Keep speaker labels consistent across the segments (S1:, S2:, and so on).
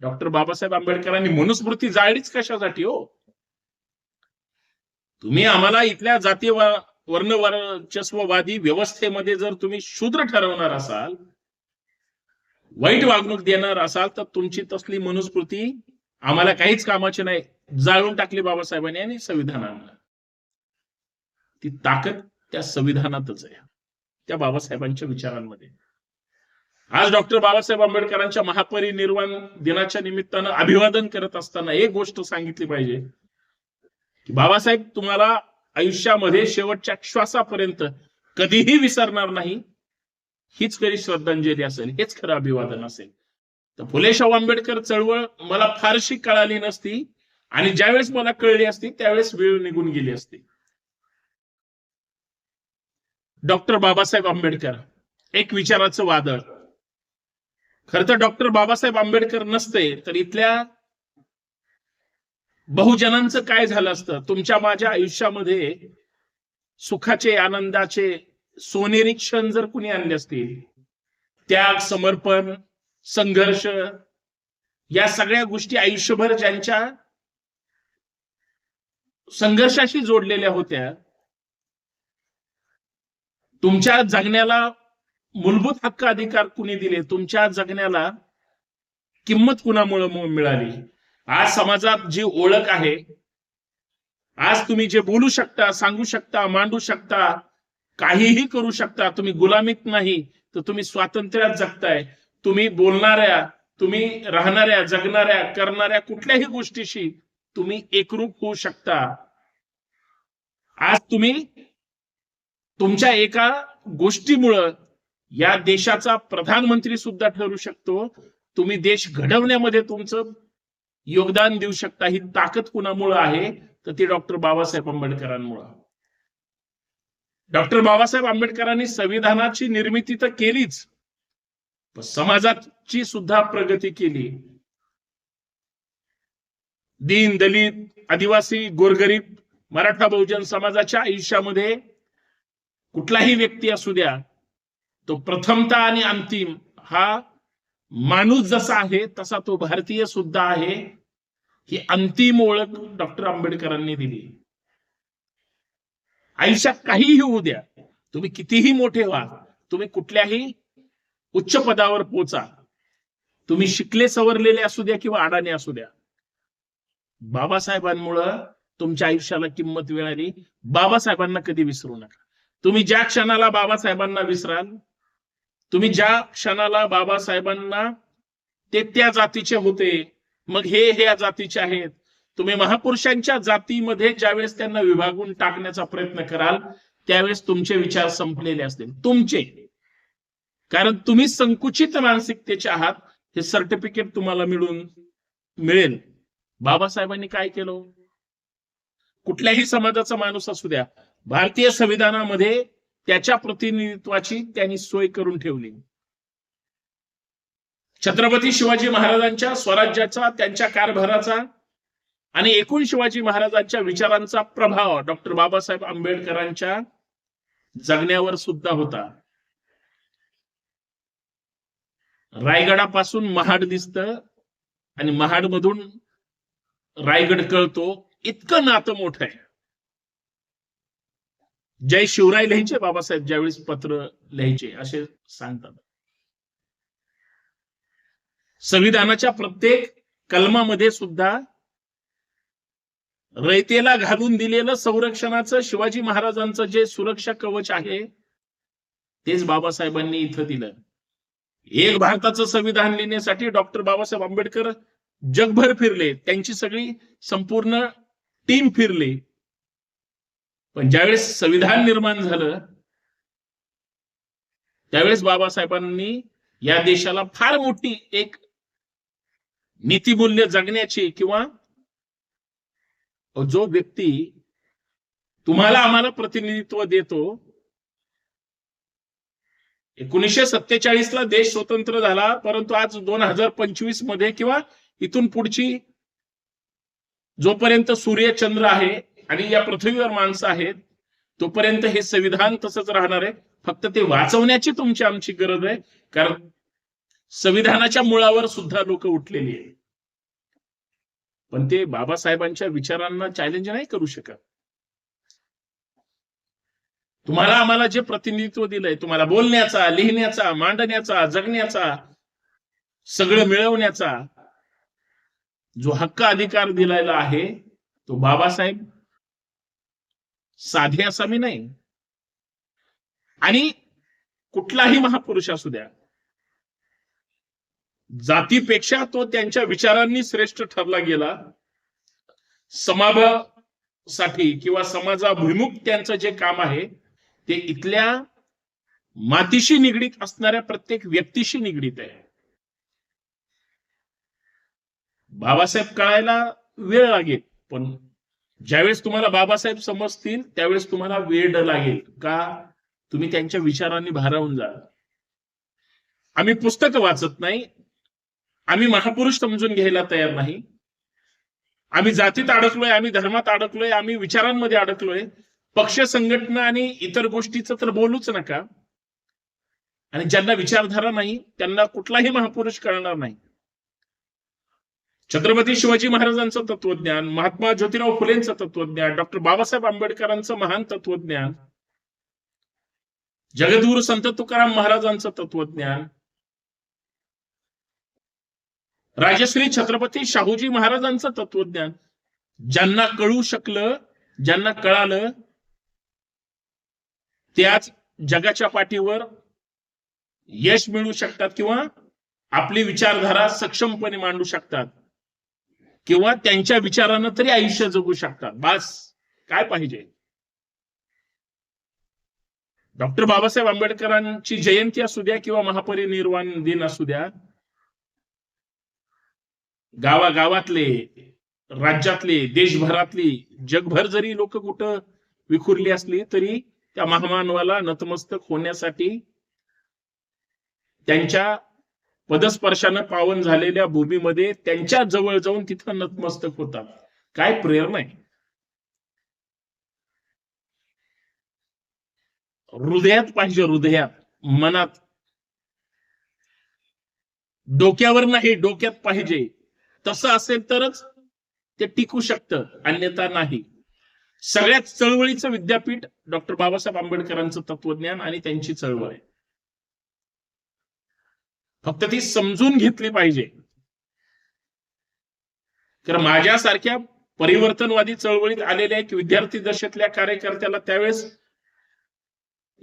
S1: Doctor Babasaheb आंबेडकरांनी मनुस्मृती जाळलीच कशासाठी हो? तुम्ही आम्हाला इथल्या जाती वर्ण वर्चस्ववादी व्यवस्थेमध्ये जर तुम्ही शूद्र ठरवणार असाल वाईट वागणूक देणार असाल तर तुमची तसली मनुस्मृती आम्हाला काहीच कामाची नाही. जाळून टाकली बाबासाहेबांनी आणि संविधानानं ती ताकद त्या संविधानातच आहे. त्या बाबासाहेबांच्या विचारांमध्ये. आज डॉक्टर बाबासाहेब आंबेडकरांच्या महापरिनिर्वाण दिनाच्या निमित्तानं अभिवादन करत असताना एक गोष्ट सांगितली पाहिजे. की बाबासाहेब तुम्हाला आयुष्यामध्ये शेवटच्या श्वासापर्यंत कधीही विसरणार नाही. हीच खरी श्रद्धांजली असेल हेच खरं अभिवादन असेल. तर फुले शाहू आंबेडकर चळवळ मला फारशी कळाली नसती आणि ज्यावेळेस मला कळली असती त्यावेळेस वेळ निघून गेली असती. डॉक्टर बाबासाहेब आंबेडकर एक विचाराचं वादळ. खर तर डॉक्टर बाबासाहेब आंबेडकर नसते तर इथल्या बहुजनांचं काय झालं असतं? तुमच्या माझ्या आयुष्यामध्ये सुखाचे आनंदाचे सोनेरी क्षण जर कुणी आणले असतील त्याग समर्पण संघर्ष या सगळ्या गोष्टी आयुष्यभर ज्यांच्या संघर्षाशी जोडलेल्या होत्या तुमच्या जगण्याला मूलभूत हक्क अधिकार कुणी दिले? तुमच्या जगण्याला किंमत कुणामुळे मिळाली? आज समाजात जी ओळख आहे आज तुम्ही जे बोलू शकता सांगू शकता मांडू शकता काहीही करू शकता तुम्ही गुलामीत नाही तर तुम्ही स्वातंत्र्यात जगताय. तुम्ही बोलणाऱ्या तुम्ही राहणाऱ्या जगणाऱ्या करणाऱ्या कुठल्याही गोष्टीशी तुम्ही एकरूप होऊ शकता. आज तुम्ही तुमच्या एका गोष्टीमुळं या देशाचा प्रधानमंत्री सुद्धा ठरू शकतो. तुम्ही देश घडवण्यामध्ये तुमचं योगदान देऊ शकता. ही ताकद कुणामुळं आहे? तर ती डॉक्टर बाबासाहेब आंबेडकरांमुळं. डॉक्टर बाबासाहेब आंबेडकरांनी संविधानाची निर्मिती तर केलीच. समाजाची सुद्धा प्रगती केली. दीन दलित आदिवासी गोरगरीब मराठा बहुजन समाजाच्या आयुष्यामध्ये कुठलाही व्यक्ती असू द्या तो प्रथमता आणि अंतिम. हा माणूस जसा आहे तसा तो भारतीय सुद्धा आहे ही अंतिम ओळख डॉक्टर आंबेडकरांनी दिली. आयुष्यात काहीही होऊ द्या. तुम्ही कितीही मोठे व्हा तुम्ही कुठल्याही उच्च पदावर पोचा. तुम्ही शिकले सवरलेले असू द्या किंवा अडाणी असू द्या. बाबासाहेबांमुळं तुमच्या आयुष्याला किंमत मिळाली. बाबासाहेबांना कधी विसरू नका. तुम्ही ज्या क्षणाला बाबासाहेबांना विसराल तुम्ही ज्या क्षणाला बाबासाहेबांना ते त्या जातीचे होते मग हे हे जातीचे आहेत. तुम्ही महापुरुषांच्या जातीमध्ये ज्यावेळेस त्यांना विभागून टाकण्याचा प्रयत्न कराल त्यावेळेस तुमचे विचार संपलेले असतील. तुमचे. कारण तुम्ही संकुचित मानसिकतेचे आहात हे सर्टिफिकेट तुम्हाला मिळून मिळेल. बाबासाहेबांनी काय केलं? कुठल्याही समाजाचा माणूस असू द्या. भारतीय संविधानामध्ये त्याच्या प्रतिनिधित्वाची त्यांनी सोय करून ठेवली. छत्रपती शिवाजी महाराजांच्या स्वराज्याचा त्यांच्या कारभाराचा आणि एकूण शिवाजी महाराजांच्या विचारांचा प्रभाव डॉक्टर बाबासाहेब आंबेडकरांच्या जगण्यावर सुद्धा होता. रायगडापासून महाड दिसत आणि महाड मधून रायगड कळतो. इतकं नातं मोठं आहे. जय शिवराय लिहायचे बाबासाहेब ज्यावेळेस पत्र लिहायचे असे सांगतात. संविधानाच्या प्रत्येक कलमामध्ये सुद्धा रयतेला घालून दिलेलं संरक्षणाचं शिवाजी महाराजांचं जे सुरक्षा कवच आहे तेच बाबासाहेबांनी इथं दिलं. एक भारताचं संविधान लिहिण्यासाठी डॉक्टर बाबासाहेब आंबेडकर जगभर फिरले. त्यांची सगळी संपूर्ण टीम फिरली. पण ज्यावेळेस संविधान निर्माण झालं त्यावेळेस बाबासाहेबांनी या देशाला फार मोठी एक नीतिमूल्य जगण्याची किंवा जो व्यक्ती तुम्हाला आम्हाला प्रतिनिधित्व देतो एकोणीसशे सत्तेचाळीस ला देश स्वतंत्र झाला परंतु आज दोन हजार पंचवीसमध्ये किंवा इथून पुढची जोपर्यंत सूर्य चंद्र आहे आणि या पृथ्वीवर माणसं आहेत तोपर्यंत हे संविधान तसंच राहणार आहे. फक्त ते वाचवण्याची तुमची आमची गरज आहे कारण संविधानाच्या मुळावर सुद्धा लोक उठलेली आहेत. पण ते बाबासाहेबांच्या विचारांना चॅलेंज नाही करू शकत. तुम्हाला आम्हाला जे प्रतिनिधित्व दिलंय तुम्हाला बोलण्याचा लिहिण्याचा मांडण्याचा जगण्याचा सगळं मिळवण्याचा जो हक्क अधिकार दिलेला आहे तो बाबासाहेब साधे असा मी नाही. आणि कुठलाही महापुरुष असू द्या जातीपेक्षा तो त्यांच्या विचारांनी श्रेष्ठ ठरला गेला समाजासाठी किंवा समाजाभिमुख त्यांचं जे काम आहे ते इथल्या मातीशी निगडीत असणाऱ्या प्रत्येक व्यक्तीशी निगडीत आहे. बाबासाहेब कळायला वेळ लागेल पण ज्यावेळेस तुम्हाला बाबासाहेब समजतील त्यावेळेस तुम्हाला वेळ लागेल का? तुम्ही त्यांच्या विचारांनी भारावून जा आम्ही पुस्तक वाचत नाही. आम्ही महापुरुष समजून घ्यायला तयार नाही. आम्ही जातीत अडकलोय आम्ही धर्मात अडकलोय आम्ही विचारांमध्ये अडकलोय. पक्ष संघटना आणि इतर गोष्टीचं तर बोलूच नका. आणि ज्यांना विचारधारा नाही त्यांना कुठलाही महापुरुष कळणार नाही. छत्रपती शिवाजी महाराजांचं तत्वज्ञान महात्मा ज्योतिराव फुलेंचं तत्वज्ञान डॉक्टर बाबासाहेब आंबेडकरांचं महान तत्वज्ञान जगद्गुरु संत तुकाराम महाराजांचं तत्वज्ञान राजश्री छत्रपती शाहूजी महाराजांचं तत्वज्ञान. ज्यांना कळू शकलं ज्यांना कळालं त्याच जगाच्या पाठीवर यश मिळू शकतात किंवा आपली विचारधारा सक्षमपणे मांडू शकतात. किंवा त्यांच्या विचारानं तरी आयुष्य जगू शकतात. बास. काय पाहिजे? डॉक्टर बाबासाहेब आंबेडकरांची जयंती असू द्या किंवा महापरिनिर्वाण दिन असू द्या गावागावातले राज्यातले देशभरातली जगभर जरी लोक कुठं विखुरली असली तरी त्या महामानवाला नतमस्तक होण्यासाठी त्यांच्या पदस्पर्शानं पावन झालेल्या भूमीमध्ये त्यांच्या जवळ जाऊन तिथं नतमस्तक होतात. काय प्रेरणा आहे? हृदयात पाहिजे हृदयात मनात. डोक्यावर नाही डोक्यात पाहिजे. तसं असेल तरच ते टिकू शकतं अन्यथा नाही. सगळ्यात चळवळीचं विद्यापीठ डॉक्टर बाबासाहेब आंबेडकरांचं तत्वज्ञान आणि त्यांची चळवळ आहे. फक्त ती समजून घेतली पाहिजे. तर माझ्यासारख्या परिवर्तनवादी चळवळीत आलेल्या एक विद्यार्थी दशेतल्या कार्यकर्त्याला त्यावेळेस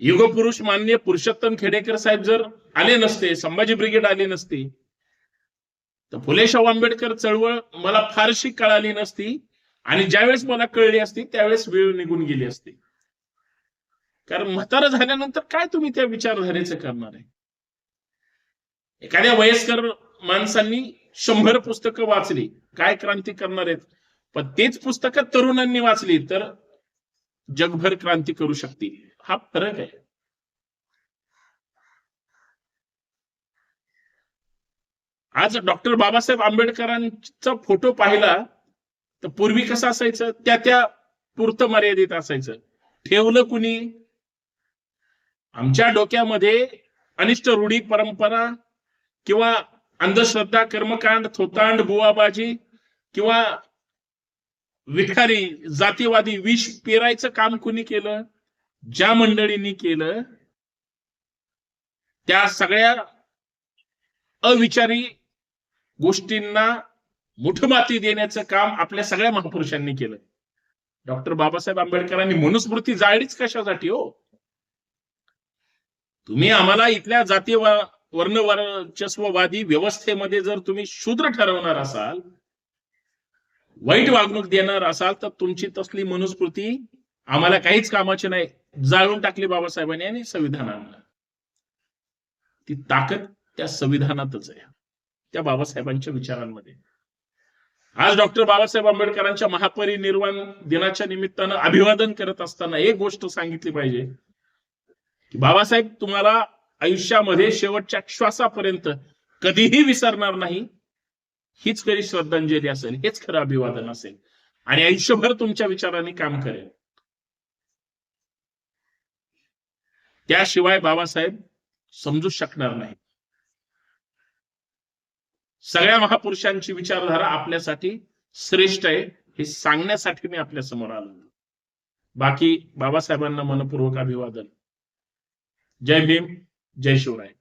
S1: युगपुरुष मान्य पुरुषोत्तम खेडेकर साहेब जर आले नसते संभाजी ब्रिगेड आले नसते तर फुले शाहू आंबेडकर चळवळ मला फारशी कळाली नसती आणि ज्यावेळेस मला कळली असती त्यावेळेस वेळ निघून गेली असती. कारण म्हातारा झाल्यानंतर काय तुम्ही त्या विचारधारेचं करणार आहे? एखाद्या वयस्कर माणसांनी शंभर पुस्तकं वाचली. काय क्रांती करणार आहेत? पण तेच पुस्तकं तरुणांनी वाचली तर जगभर क्रांती करू शकतील. हा फरक आहे. आज डॉक्टर बाबासाहेब आंबेडकरांचा फोटो पाहिला तर पूर्वी कसं असायचं? त्या त्या पुरतं मर्यादित असायचं. ठेवलं कुणी? आमच्या डोक्यामध्ये अनिष्ट रूढी परंपरा किंवा अंधश्रद्धा कर्मकांड थोतांड बुवाबाजी किंवा विखारी जातीवादी विष पेरायचं काम कुणी केलं? ज्या मंडळींनी केलं त्या सगळ्या अविचारी गोष्टींना मुठमाती देण्याचं काम आपल्या सगळ्या महापुरुषांनी केलं. डॉक्टर बाबासाहेब आंबेडकरांनी मनुस्मृती जाळलीच कशासाठी हो? तुम्ही आम्हाला इथल्या जाती वर्ण वर्चस्ववादी व्यवस्थेमध्ये जर तुम्ही शूद्र ठरवणार असाल वाईट वागणूक देणार असाल तर तुमची तसली मनुस्मृती आम्हाला काहीच कामाची नाही. जाळून टाकली बाबासाहेबांनी आणि संविधानानं ती ताकद त्या संविधानातच आहे. त्या बाबासाहेबांच्या विचारांमध्ये. आज डॉक्टर बाबासाहेब आंबेडकरांच्या महापरिनिर्वाण दिनाच्या निमित्तानं अभिवादन करत असताना एक गोष्ट सांगितली पाहिजे. की बाबासाहेब तुम्हाला आयुष्यामध्ये शेवटच्या श्वासापर्यंत कधीही विसरणार नाही. हीच खरी श्रद्धांजली असेल हेच खरं अभिवादन असेल. आणि आयुष्यभर तुमच्या विचाराने काम करेल. त्याशिवाय बाबासाहेब समजू शकणार नाही. सगळ्या महापुरुषांची विचारधारा आपल्यासाठी श्रेष्ठ आहे हे सांगण्यासाठी मी आपल्यासमोर आलो. बाकी बाबासाहेबांना मनपूर्वक अभिवादन. जय भीम. जय शिवराय